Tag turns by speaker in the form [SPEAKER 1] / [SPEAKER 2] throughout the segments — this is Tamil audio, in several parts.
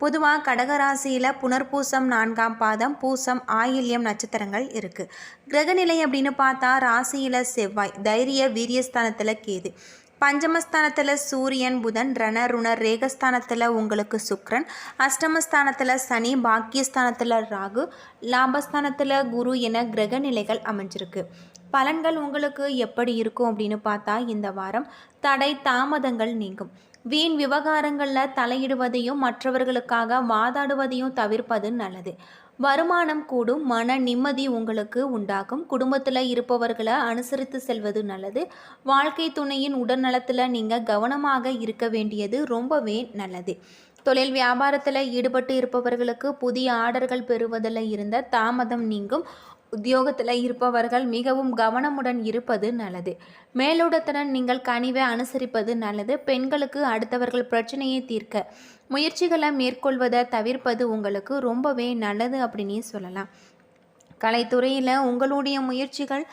[SPEAKER 1] பொதுவாக கடகராசியில் புனர்பூசம் நான்காம் பாதம் பூசம் ஆயில்யம் நட்சத்திரங்கள் இருக்குது கிரகநிலை அப்படின்னு பார்த்தா ராசியில் செவ்வாய் தைரிய வீரியஸ்தானத்தில் கேது. பஞ்சமஸ்தானத்தில் சூரியன் புதன் ரண ருணர் ரேகஸ்தானத்தில் உங்களுக்கு சுக்ரன் அஷ்டமஸ்தானத்தில் சனி பாக்கியஸ்தானத்தில் ராகு. லாபஸ்தானத்தில் குரு என கிரக நிலைகள் அமைஞ்சிருக்கு. பலன்கள் உங்களுக்கு எப்படி இருக்கும் அப்படின்னு பார்த்தா இந்த வாரம் தடை தாமதங்கள் நீங்கும். வீண் விவகாரங்களில் தலையிடுவதையும் மற்றவர்களுக்காக வாதாடுவதையும் தவிர்ப்பது நல்லது. வருமானம் கூடும் மன நிம்மதி உங்களுக்கு உண்டாகும். குடும்பத்தில் இருப்பவர்களை அனுசரித்து செல்வது நல்லது. வாழ்க்கை துணையின் உடல்நலத்தில் நீங்கள் கவனமாக இருக்க வேண்டியது ரொம்பவே நல்லது. தொழில் வியாபாரத்தில் ஈடுபட்டு இருப்பவர்களுக்கு புதிய ஆர்டர்கள் பெறுவதில் இருந்த தாமதம் நீங்கும். உத்தியோகத்தில் இருப்பவர்கள் மிகவும் கவனமுடன் இருப்பது நல்லது. மேலோட்டத்துடன் நீங்கள் கனிவை அனுசரிப்பது நல்லது. பெண்களுக்கு அடுத்தவர்கள் பிரச்சனையை தீர்க்க முயற்சிகளை மேற்கொள்வதை தவிர்ப்பது உங்களுக்கு ரொம்பவே நல்லது அப்படின்னே சொல்லலாம். கலைத்துறையில் உங்களுடைய முயற்சிகள்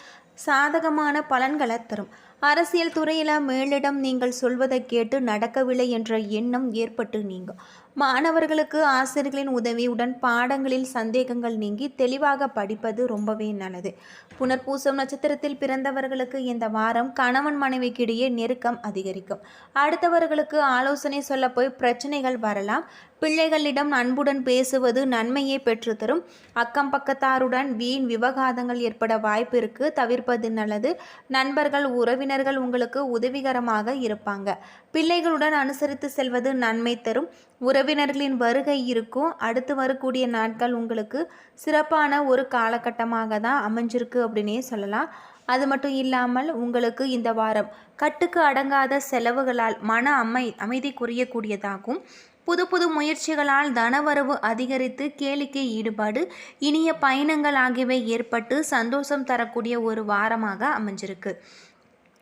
[SPEAKER 1] சாதகமான பலன்களை தரும். அரசியல் துறையில் மேலிடம் நீங்கள் சொல்வதை கேட்டு நடக்கவில்லை என்ற எண்ணம் ஏற்பட்டு நீங்கும் மாணவர்களுக்கு ஆசிரியர்களின் உதவியுடன் பாடங்களில் சந்தேகங்கள் நீங்கி தெளிவாக படிப்பது ரொம்பவே நல்லது. புனர்பூசம் நட்சத்திரத்தில் பிறந்தவர்களுக்கு இந்த வாரம் கணவன் மனைவிக்கிடையே நெருக்கம் அதிகரிக்கும். அடுத்தவர்களுக்கு ஆலோசனை சொல்ல போய் பிரச்சனைகள் வரலாம். பிள்ளைகளிடம் அன்புடன் பேசுவது நன்மையை பெற்றுத்தரும். அக்கம் பக்கத்தாருடன் வீண் விவகாதங்கள் ஏற்பட வாய்ப்பு இருக்கு தவிர்ப்பது நல்லது. நண்பர்கள் உறவினர்கள் உங்களுக்கு உதவிகரமாக இருப்பாங்க. பிள்ளைகளுடன் அனுசரித்து செல்வது நன்மை தரும். உறவினர்களின் வருகை இருக்கும். அடுத்து வரக்கூடிய நாட்கள் உங்களுக்கு சிறப்பான ஒரு காலகட்டமாக தான் அமைஞ்சிருக்கு அப்படின்னே சொல்லலாம். அது மட்டும் இல்லாமல் உங்களுக்கு இந்த வாரம் கட்டுக்கு அடங்காத செலவுகளால் மன அமை அமைதி குறையக்கூடியதாகும். புது புது முயற்சிகளால் தனவரவு அதிகரித்து கேளிக்கை ஈடுபாடு இனிய பயணங்கள் ஆகியவை ஏற்பட்டு சந்தோஷம் தரக்கூடிய ஒரு வாரமாக அமைஞ்சிருக்கு.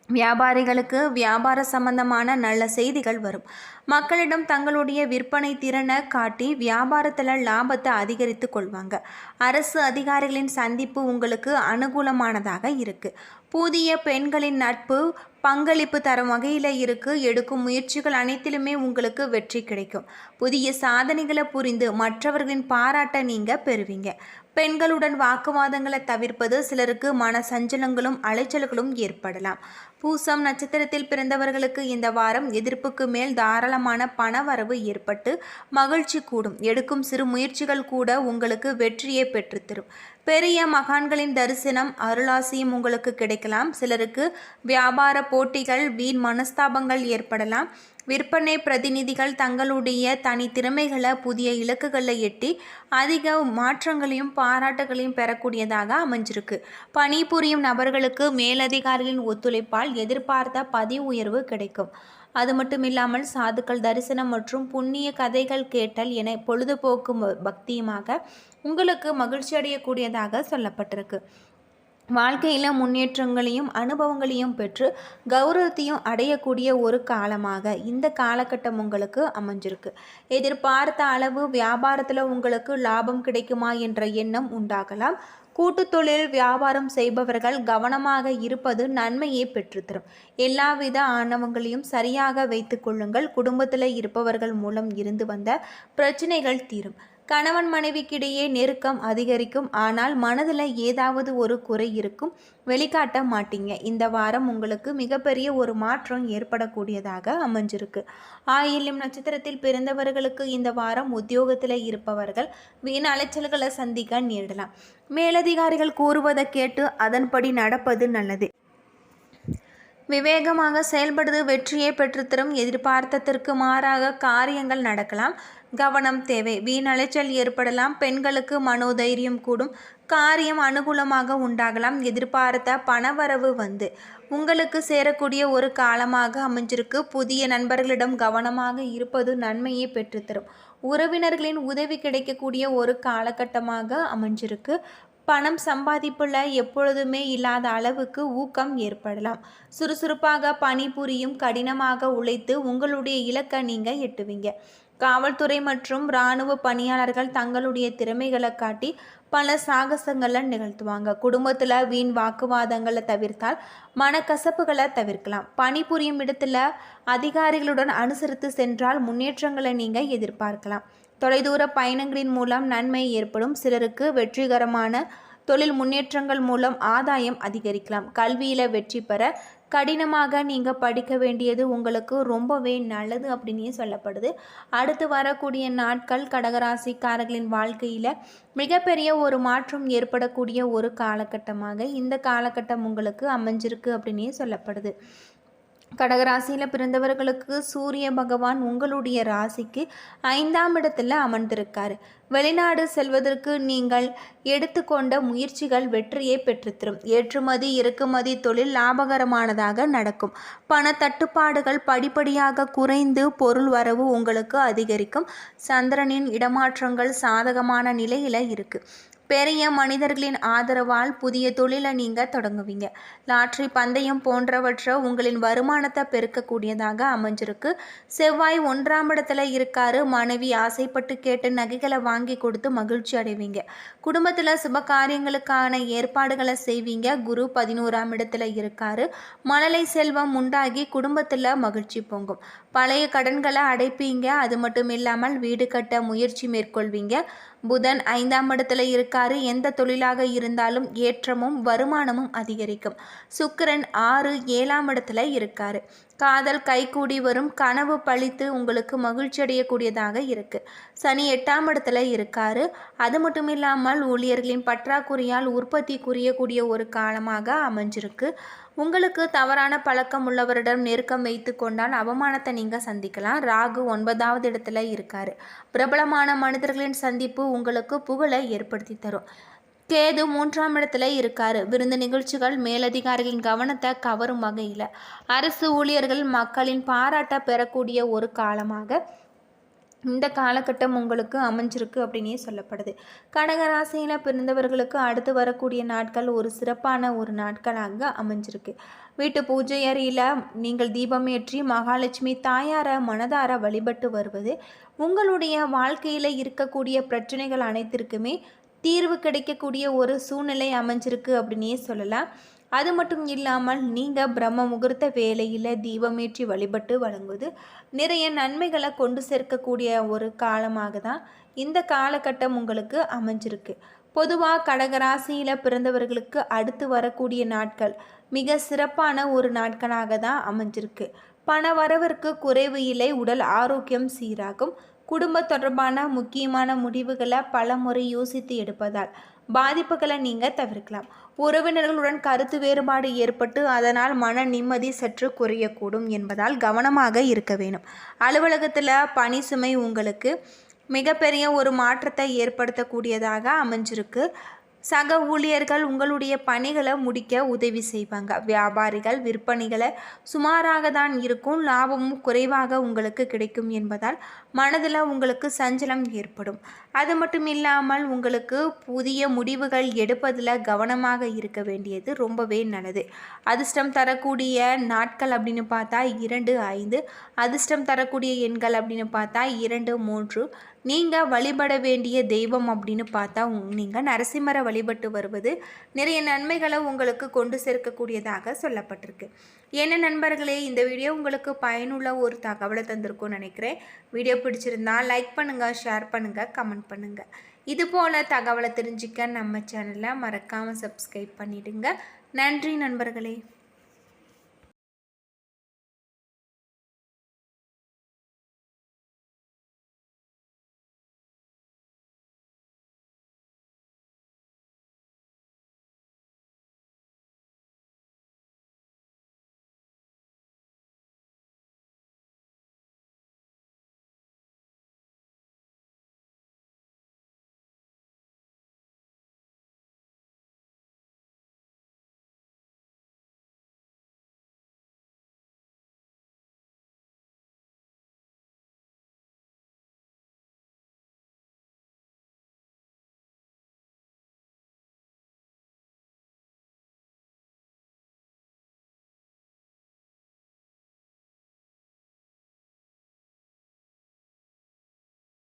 [SPEAKER 1] வியாபாரிகளுக்கு வியாபார சம்பந்தமான நல்ல செய்திகள் வரும். மக்களிடம் தங்களுடைய விற்பனை திறனை காட்டி வியாபாரத்தில் லாபத்தை அதிகரித்து கொள்வாங்க. அரசு அதிகாரிகளின் சந்திப்பு உங்களுக்கு அனுகூலமானதாக இருக்குது புதிய பெண்களின் நட்பு பங்களிப்பு தரும் வகையில் இருக்கு. எடுக்கும் முயற்சிகள் அனைத்திலுமே உங்களுக்கு வெற்றி கிடைக்கும். புதிய சாதனைகளை புரிந்து மற்றவர்களின் பாராட்ட நீங்கள் பெறுவீங்க. பெண்களுடன் வாக்குவாதங்களை தவிர்ப்பது சிலருக்கு மன சஞ்சலங்களும் அலைச்சல்களும் ஏற்படலாம். பூசம் நட்சத்திரத்தில் பிறந்தவர்களுக்கு இந்த வாரம் எதிர்ப்புக்கு மேல் தாராளமான பண வரவு ஏற்பட்டு மகிழ்ச்சி கூடும். எடுக்கும் சிறு முயற்சிகள் கூட உங்களுக்கு வெற்றியை பெற்றுத்தரும். பெரிய மகான்களின் தரிசனம் அருளாசியும் உங்களுக்கு கிடைக்கலாம். சிலருக்கு வியாபார போட்டிகள் வீண் மனஸ்தாபங்கள் ஏற்படலாம். விற்பனை பிரதிநிதிகள் தங்களுடைய தனி திறமைகளை புதிய இலக்குகளை எட்டி அதிக மாற்றங்களையும் பாராட்டுகளையும் பெறக்கூடியதாக அமைஞ்சிருக்கு. பணிபுரியும் நபர்களுக்கு மேலதிகாரிகளின் ஒத்துழைப்பால் எதிர்பார்த்த பதிவு உயர்வு கிடைக்கும். அது மட்டும் இல்லாமல் சாதுக்கள் தரிசனம் மற்றும் புண்ணிய கதைகள் கேட்டல் என பொழுதுபோக்கு பக்தியுமாக உங்களுக்கு மகிழ்ச்சி அடையக்கூடியதாக சொல்லப்பட்டிருக்கு. வாழ்க்கையில் முன்னேற்றங்களையும் அனுபவங்களையும் பெற்று கௌரவத்தையும் அடையக்கூடிய ஒரு காலமாக இந்த காலகட்டம் உங்களுக்கு அமைஞ்சிருக்கு. எதிர்பார்த்த அளவு வியாபாரத்தில் உங்களுக்கு லாபம் கிடைக்குமா என்ற எண்ணம் உண்டாகலாம். கூட்டு தொழில் வியாபாரம் செய்பவர்கள் கவனமாக இருப்பது நன்மையை பெற்றுத்தரும். எல்லாவித ஆணவங்களையும் சரியாக வைத்து கொள்ளுங்கள். குடும்பத்தில் இருப்பவர்கள் மூலம் இருந்து வந்த பிரச்சனைகள் தீரும். கணவன் மனைவிக்கிடையே நெருக்கம் அதிகரிக்கும். ஆனால் மனதில் ஏதாவது ஒரு குறை இருக்கும். வெளிக்காட்ட மாட்டீங்க. இந்த வாரம் உங்களுக்கு மிகப்பெரிய ஒரு மாற்றம் ஏற்படக்கூடியதாக அமைஞ்சிருக்கு. ஆயில்யம் நட்சத்திரத்தில் பிறந்தவர்களுக்கு இந்த வாரம் உத்தியோகத்தில் இருப்பவர்கள் வீண் அலைச்சல்களை சந்திக்க நேரிடலாம். மேலதிகாரிகள் கூறுவதை கேட்டு அதன்படி நடப்பது நல்லது. விவேகமாக செயல்படுவது வெற்றியை பெற்றுத்தரும் எதிர்பார்த்ததற்கு மாறாக காரியங்கள் நடக்கலாம். கவனம் தேவை. வீணலைச்சல் ஏற்படலாம். பெண்களுக்கு மனோதைரியம் கூடும். காரியம் அனுகூலமாக உண்டாகலாம். எதிர்பார்த்த பணவரவு வந்து. உங்களுக்கு சேரக்கூடிய ஒரு காலமாக அமைஞ்சிருக்கு. புதிய நண்பர்களிடம் கவனமாக இருப்பது நன்மையை பெற்றுத்தரும். உறவினர்களின் உதவி கிடைக்கக்கூடிய ஒரு காலகட்டமாக அமைஞ்சிருக்கு. பணம் சம்பாதிப்புல எப்பொழுதுமே இல்லாத அளவுக்கு ஊக்கம் ஏற்படலாம். சுறுசுறுப்பாக பணிபுரியும் கடினமாக உழைத்து உங்களுடைய இலக்கை நீங்கள் எட்டுவீங்க. காவல்துறை மற்றும் இராணுவ பணியாளர்கள் தங்களுடைய திறமைகளை காட்டி பல சாகசங்களை நிகழ்த்துவாங்க. குடும்பத்தில் வீண் வாக்குவாதங்களை தவிர்த்தால் மனக்கசப்புகளை தவிர்க்கலாம். பணிபுரியும் இடத்துல அதிகாரிகளுடன் அனுசரித்து சென்றால் முன்னேற்றங்களை நீங்கள் எதிர்பார்க்கலாம். தொலைதூர பயணங்களின் மூலம் நன்மை ஏற்படும். சிலருக்கு வெற்றிகரமான தொழில் முன்னேற்றங்கள் மூலம் ஆதாயம் அதிகரிக்கலாம். கல்வியில் வெற்றி பெற கடினமாக நீங்கள் படிக்க வேண்டியது உங்களுக்கு ரொம்பவே நல்லது அப்படின்னு சொல்லப்படுது. அடுத்து வரக்கூடிய நாட்கள் கடகராசிக்காரர்களின் வாழ்க்கையில் மிகப்பெரிய ஒரு மாற்றம் ஏற்படக்கூடிய ஒரு காலகட்டமாக இந்த காலகட்டம் உங்களுக்கு அமைஞ்சிருக்கு அப்படின்னே சொல்லப்படுது. கடகராசியில் பிறந்தவர்களுக்கு சூரிய பகவான் உங்களுடைய ராசிக்கு ஐந்தாம் இடத்துல அமர்ந்திருக்காரு. வெளிநாடு செல்வதற்கு நீங்கள் எடுத்துக்கொண்ட முயற்சிகள் வெற்றியை பெற்றுத்தரும். ஏற்றுமதி இறக்குமதி தொழில் லாபகரமானதாக நடக்கும். பண தட்டுப்பாடுகள் படிப்படியாக குறைந்து பொருள் வரவு உங்களுக்கு அதிகரிக்கும். சந்திரனின் இடமாற்றங்கள் சாதகமான நிலையில் இருக்குது பெரிய மனிதர்களின் ஆதரவால் புதிய தொழிலை நீங்கள் தொடங்குவீங்க. லாட்ரி பந்தயம் போன்றவற்றை உங்களின் வருமானத்தை பெருக்கக்கூடியதாக அமைஞ்சிருக்கு. செவ்வாய் ஒன்றாம் இடத்துல இருக்காரு. மனைவி ஆசைப்பட்டு கேட்டு நகைகளை வாங்கி கொடுத்து மகிழ்ச்சி அடைவீங்க. குடும்பத்தில் சுப காரியங்களுக்கான ஏற்பாடுகளை செய்வீங்க. குரு பதினோராம் இடத்துல இருக்காரு. மழலை செல்வம் உண்டாகி குடும்பத்தில் மகிழ்ச்சி பொங்கும். பழைய கடன்களை அடைப்பீங்க. அது மட்டும் இல்லாமல் வீடு கட்ட முயற்சி மேற்கொள்வீங்க. புதன் ஐந்தாம் இடத்துல இருக்காரு. எந்த தொழிலாக இருந்தாலும் ஏற்றமும் வருமானமும் அதிகரிக்கும். சுக்கிரன் ஆறு ஏழாம் இடத்துல இருக்காரு. காதல் கைகூடி வரும் கனவு பழித்து உங்களுக்கு மகிழ்ச்சி அடையக்கூடியதாக இருக்குது சனி எட்டாம் இடத்துல இருக்காரு. அது மட்டும் இல்லாமல் ஊழியர்களின் பற்றாக்குறையால் உற்பத்தி குறையக்கூடிய ஒரு காலமாக அமைஞ்சிருக்கு. உங்களுக்கு தவறான பழக்கம் உள்ளவரிடம் நெருக்கம் வைத்து கொண்டால் அவமானத்தை நீங்கள் சந்திக்கலாம். ராகு ஒன்பதாவது இடத்துல இருக்காரு. பிரபலமான மனிதர்களின் சந்திப்பு உங்களுக்கு புகழை ஏற்படுத்தி தரும். கேது மூன்றாம் இடத்துல இருக்காரு. விருந்து நிகழ்ச்சிகள் மேலதிகாரிகளின் கவனத்தை கவரும் வகையில். அரசு ஊழியர்கள் மக்களின் பாராட்ட பெறக்கூடிய ஒரு காலமாக இந்த காலகட்டம் உங்களுக்கு அமைஞ்சிருக்கு அப்படின்னே சொல்லப்படுது. கடகராசியில் பிறந்தவர்களுக்கு அடுத்து வரக்கூடிய நாட்கள் ஒரு சிறப்பான ஒரு நாட்களாக அமைஞ்சிருக்கு. வீட்டு பூஜை அறையில் நீங்கள் தீபமேற்றி மகாலட்சுமி தாயார மனதார வழிபட்டு வருவது உங்களுடைய வாழ்க்கையில் இருக்கக்கூடிய பிரச்சனைகள் அனைத்திற்குமே தீர்வு கிடைக்கக்கூடிய ஒரு சூழ்நிலை அமைஞ்சிருக்கு அப்படின்னே சொல்லலாம். அது மட்டும் இல்லாமல் நீங்கள் பிரம்ம முகூர்த்த வேலையில் தீபமேற்றி வழிபட்டு வழங்குவது நிறைய நன்மைகளை கொண்டு சேர்க்கக்கூடிய ஒரு காலமாக தான் இந்த காலகட்டம் உங்களுக்கு அமைஞ்சிருக்கு. பொதுவாக கடகராசியில் பிறந்தவர்களுக்கு அடுத்து வரக்கூடிய நாட்கள் மிக சிறப்பான ஒரு நாட்களாக தான் அமைஞ்சிருக்கு. பண வரவிற்கு குறைவு இல்லை உடல் ஆரோக்கியம் சீராகும். குடும்ப தொடர்பான முக்கியமான முடிவுகளை பல முறை யோசித்து எடுப்பதால் பாதிப்புகளை நீங்கள் தவிர்க்கலாம். உறவினர்களுடன் கருத்து வேறுபாடு ஏற்பட்டு அதனால் மன நிம்மதி சற்று குறையக்கூடும் என்பதால் கவனமாக இருக்க வேணும் அலுவலகத்தில் பணி சுமை உங்களுக்கு மிகப்பெரிய ஒரு மாற்றத்தை ஏற்படுத்தக்கூடியதாக அமைஞ்சிருக்கு. சக ஊழியர்கள் உங்களுடைய பணிகளை முடிக்க உதவி செய்வாங்க. வியாபாரிகள் விற்பனைகளை சுமாராக தான் இருக்கும். லாபமும் குறைவாக உங்களுக்கு கிடைக்கும் என்பதால் மனதில் உங்களுக்கு சஞ்சலம் ஏற்படும். அது மட்டும் இல்லாமல் உங்களுக்கு புதிய முடிவுகள் எடுப்பதில் கவனமாக இருக்க வேண்டியது ரொம்பவே நல்லது. அதிர்ஷ்டம் தரக்கூடிய நாட்கள் அப்படின்னு பார்த்தா இரண்டு ஐந்து. அதிர்ஷ்டம் தரக்கூடிய எண்கள் அப்படின்னு பார்த்தா இரண்டு மூன்று. நீங்கள் வழிபட வேண்டிய தெய்வம் அப்படின்னு பார்த்தா நீங்கள் நரசிம்மரை வழிபட்டு வருவது நிறைய நன்மைகளை உங்களுக்கு கொண்டு சேர்க்கக்கூடியதாக சொல்லப்பட்டிருக்கு. என்ன நண்பர்களே இந்த வீடியோ உங்களுக்கு பயனுள்ள ஒரு தகவலை தந்திருக்கும்னு நினைக்கிறேன். வீடியோ பிடிச்சிருந்தா லைக் பண்ணுங்கள் ஷேர் பண்ணுங்கள் கமெண்ட் பண்ணுங்கள் இது போல் தகவலை தெரிஞ்சுக்க நம்ம சேனலை மறக்காமல் சப்ஸ்கிரைப் பண்ணிவிடுங்க நன்றி நண்பர்களே.